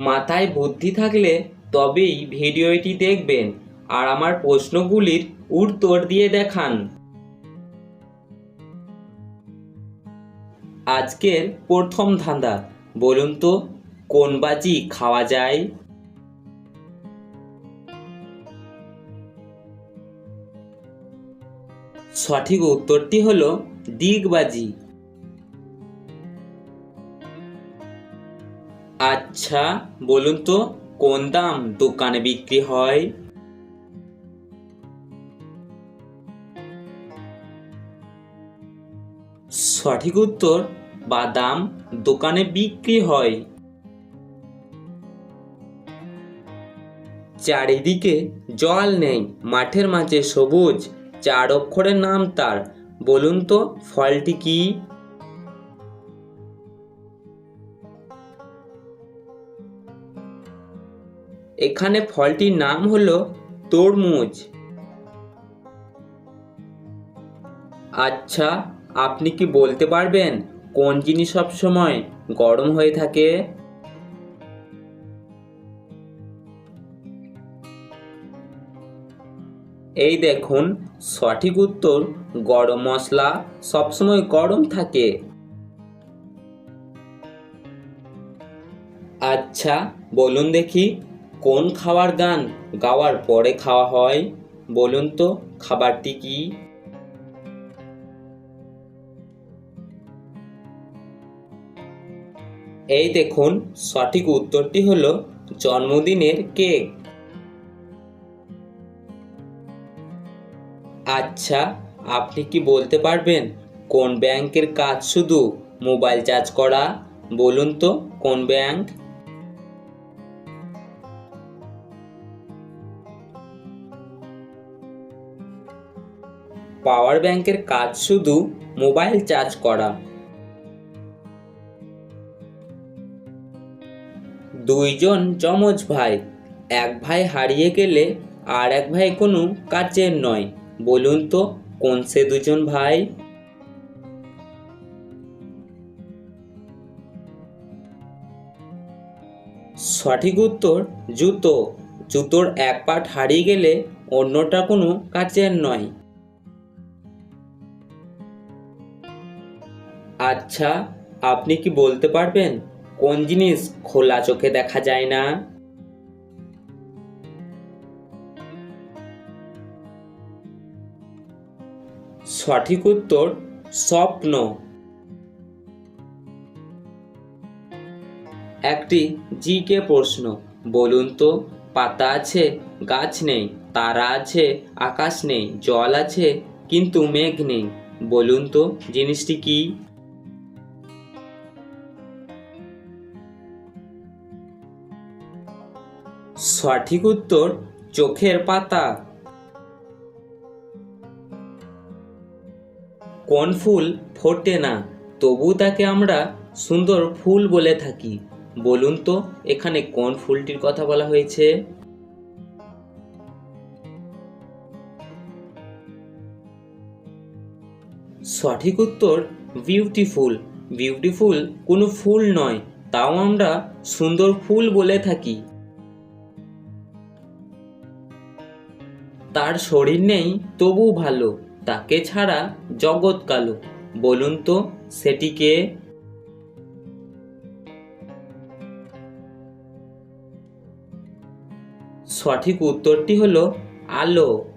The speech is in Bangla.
মাথায় বুদ্ধি থাকলে তবেই ভিডিওটি দেখবেন আর আমার প্রশ্নগুলির উত্তর দিয়ে দেখান। আজকের প্রথম ধাঁধা বলুন তো, কোন বাজি খাওয়া যায়? সঠিক উত্তরটি হলো দিগবাজি। আচ্ছা বলুন তো, কোন দাম দোকানে বিক্রি হয়? সঠিক উত্তর, বাদাম দোকানে বিক্রি হয়। চারিদিকে জল নেই, মাঠের মাঝে সবুজ, চার অক্ষরের নাম তার। বলুন তো, ফলটি কি? এখানে ফলটির নাম হলো তরমুজ। আচ্ছা আপনি কি বলতে পারবেন কোন জিনিস সব সময় গরম হয়ে থাকে? এই দেখুন, সঠিক উত্তর, গরম মশলা সবসময় গরম থাকে। আচ্ছা বলুন দেখি কোন খাওয়ার গান গাওয়ার পরে খাওয়া হয়? বলুন তো, খাবারটি কি? এই দেখুন, সঠিক উত্তরটি হল জন্মদিনের কেক। আচ্ছা আপনি কি বলতে পারবেন কোন ব্যাংকের কাজ শুধু মোবাইল চার্জ করা? বলুন তো, কোন ব্যাংক? পাওয়ার ব্যাংকের কাজ শুধু মোবাইল চার্জ করা। দুইজন যমজ ভাই, এক ভাই হারিয়ে গেলে আর এক ভাই কোনো কাজের নয়। বলুন তো, কোন সে দুজন ভাই? সঠিক উত্তর, জুতো। জুতোর এক পাট হারিয়ে গেলে অন্যটা কোনো কাজের নয়। আচ্ছা আপনি কি বলতে পারবেন? কোন জিনিস খোলা চোখে দেখা যায় না? সঠিক উত্তর, স্বপ্ন। একটি জিকে প্রশ্ন, বলুন তো, পাতা আছে, গাছ নেই, তারা আছে, আকাশ নেই, জল আছে, কিন্তু মেঘ নেই, বলুন তো, জিনিসটি কি? সঠিক উত্তর চোখের পাতা। কোন ফুল ফোটে না? তবু তাকে আমরা সুন্দর ফুল বলে থাকি। বলুন তো, এখানে কোন ফুলটির কথা বলা হয়েছে? সঠিক উত্তর বিউটিফুল বিউটিফুল কোনো ফুল নয়, তাও আমরা সুন্দর ফুল বলে থাকি। তার শরীর নেই তবু ভালো, তাকে ছাড়া জগৎ কালো। বলুন তো সেটিকে সঠিক উত্তরটি হলো আলো।